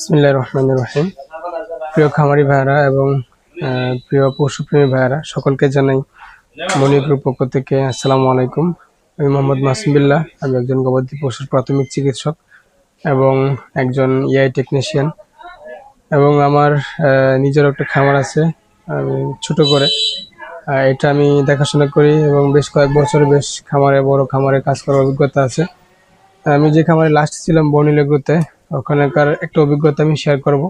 বিসমিল্লাহির রহমানির রহিম। প্রিয় খামারি ভাইয়ারা এবং প্রিয় পশুপ্রেমী ভাইয়ারা সকলকে জানাই গ্রুপ পক্ষ থেকে আসসালামু আলাইকুম। আমি মোহাম্মদ মাসুম বিল্লাহ আমি একজন গবাদি পশুর প্রাথমিক চিকিৎসক এবং একজন ইআই টেকনিশিয়ান। এবং আমার আহ, নিজেরও একটা খামার আছে আমি ছোট করে। এটা আমি দেখাশোনা করি এবং বেশ কয়েক বছর বেশ খামারে বড় খামারে কাজ করার অভিজ্ঞতা আছে। আমি যে খামারে লাস্ট ছিলাম বর্ণিলেগুতে ওখানকার একটা অভিজ্ঞতা আমি শেয়ার করব।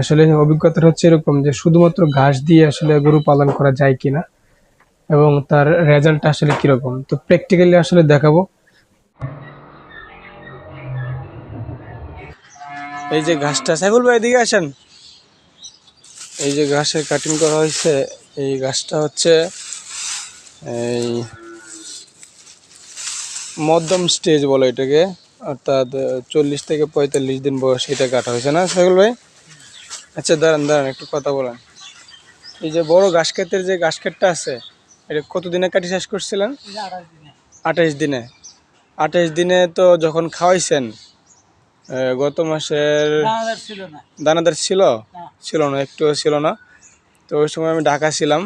আসলে অভিজ্ঞতাটা হচ্ছে এরকম যে শুধুমাত্র ঘাস দিয়ে আসলে গরু পালন করা যায় কিনা এবং তার রেজাল্ট আসলে কীরকম। তো প্র্যাকটিক্যালি আসলে দেখাবো। এই যে ঘাসটা সাইফুল ভাই, এদিকে আসেন। এই যে ঘাসের কাটিং করা হয়েছে, এই ঘাসটা হচ্ছে এই মধ্যম স্টেজ বলে এটাকে। অর্থাৎ চল্লিশ থেকে পঁয়তাল্লিশ দিন বয়স এটা কাটা হয়েছে না সাইকুল ভাই? আচ্ছা দাঁড়ান দাঁড়ান একটু কথা বলেন। এই যে বড় ঘাস ক্ষেতের যে ঘাস ক্ষেতটা আছে এটা কতদিনে কাটি শেষ করছিলেন? আঠাইশ দিনে। আঠাইশ দিনে তো যখন খাওয়াইছেন গত মাসের দানাদার ছিল ছিল? না। একটুও ছিল না। তো ওই সময় আমি ঢাকা ছিলাম।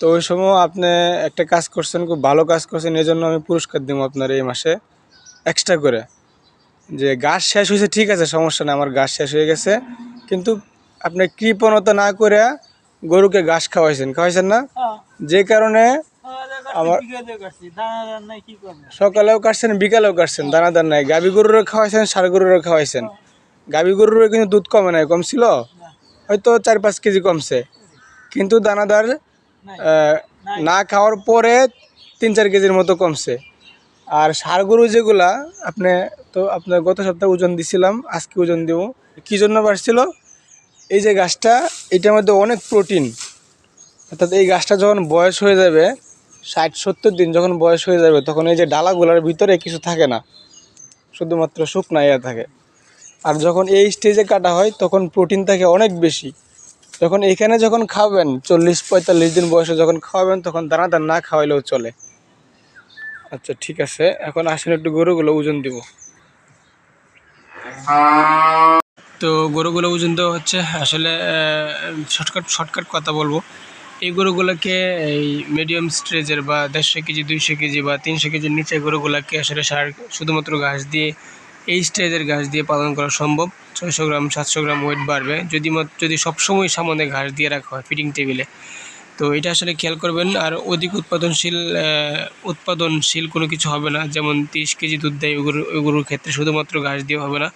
তো ওই সময় আপনি একটা কাজ করছেন খুব ভালো কাজ করছেন এই জন্য আমি পুরস্কার দিব আপনার এই মাসে এক্সট্রা করে। যে গাছ শেষ হয়েছে ঠিক আছে সমস্যা নেই আমার গাছ শেষ হয়ে গেছে। কিন্তু আপনি কৃপণতা না করে গরুকে ঘাস খাওয়াইছেন খাওয়াইছেন না? যে কারণে আমার- সকালেও কাটছেন বিকালেও কাটছেন দানাদার নাই। গাভী গরুরও খাওয়াইছেন সার গরুরও খাওয়াইছেন। গাভী গরুরও কিন্তু দুধ কমে নাই কমছিল? হয়তো চার পাঁচ কেজি কমছে। কিন্তু দানাদার না খাওয়ার পরে তিন চার কেজির মতো কমছে। আর সার গরু যেগুলা, আপনি তো আপনার গত সপ্তাহে ওজন দিছিলাম, আজকে ওজন দিব। কী জন্য বাড়ছিল? এই যে গাছটা, এটার মধ্যে অনেক প্রোটিন অর্থাৎ এই গাছটা যখন বয়স হয়ে যাবে, ষাট, সত্তর দিন যখন বয়স হয়ে যাবে, তখন এই যে ডালাগুলার ভিতরে কিছু থাকে না। শুধুমাত্র শুকনা ইয়ে থাকে। আর যখন এই স্টেজে কাটা হয়, তখন প্রোটিন থাকে অনেক বেশি। যখন এখানে যখন খাবেন, চল্লিশ, পঁয়তাল্লিশ দিন বয়সে যখন খাওয়াবেন, তখন দানাদার না খাওয়াইলেও চলে। আচ্ছা ঠিক আছে। এখন আসেন একটু গরুগুলো ওজন দিব। তো গরুগুলো ওজন দেওয়া হচ্ছে। আসলে শর্টকাট শর্টকাট কথা বলব। এই গরুগুলোকে এই মিডিয়াম স্ট্রেজের বা দেড়শো কেজি, দুইশো কেজি বা তিনশো কেজির নিচে গরুগুলোকে আসলে সার, শুধুমাত্র ঘাস দিয়ে, এই স্টেজের ঘাস দিয়ে পালন করা সম্ভব। ছয়শো গ্রাম, সাতশো গ্রাম ওয়েট বাড়বে। যদি যদি সবসময় সামনে ঘাস দিয়ে রাখা হয় ফিডিং টেবিলে তো এটা আসলে খেয়াল করবেন, আর অধিক উৎপাদনশীল উৎপাদনশীল কোনো কিছু হবে না। যেমন তিরিশ কেজি দুধ দেয় ওগুলো ওগুলোর ক্ষেত্রে শুধুমাত্র ঘাস দিয়ে হবে না,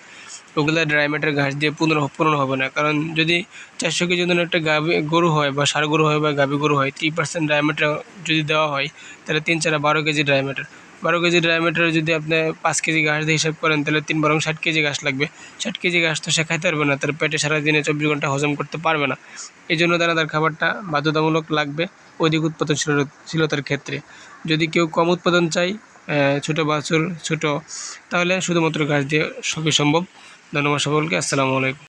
ওগুলো ড্রাই ম্যাটার ঘাস দিয়ে পুনর পূরণ হবে না। কারণ যদি চারশো কেজি ধরুন একটা গাভি, গরু হয় বা সার গরু হয় বা গাভি গরু হয় থ্রি পার্সেন্ট ড্রাই ম্যাটার যদি দেওয়া হয়, তাহলে তিন চারা বারো কেজি ড্রাই ম্যাটার বারো কেজি ড্রাই ম্যাটার যদি আপনি পাঁচ কেজি ঘাস দিয়ে হিসাব করেন, তাহলে তিন বরং ষাট কেজি ঘাস লাগবে। ষাট কেজি ঘাস তো সে খাইতে পারবে না, তার পেটে সারাদিনে চব্বিশ ঘণ্টা হজম করতে পারবে না। এই জন্য দানাদার খাবারটা বাধ্যতামূলক লাগবে অধিক উৎপাদনশীলতার ক্ষেত্রে। যদি কেউ কম উৎপাদন চাই ছোটো বাছুর, ছোট, তাহলে শুধুমাত্র ঘাস দিয়ে সবই সম্ভব। ধন্যবাদ সকলকে, আসসালামু আলাইকুম।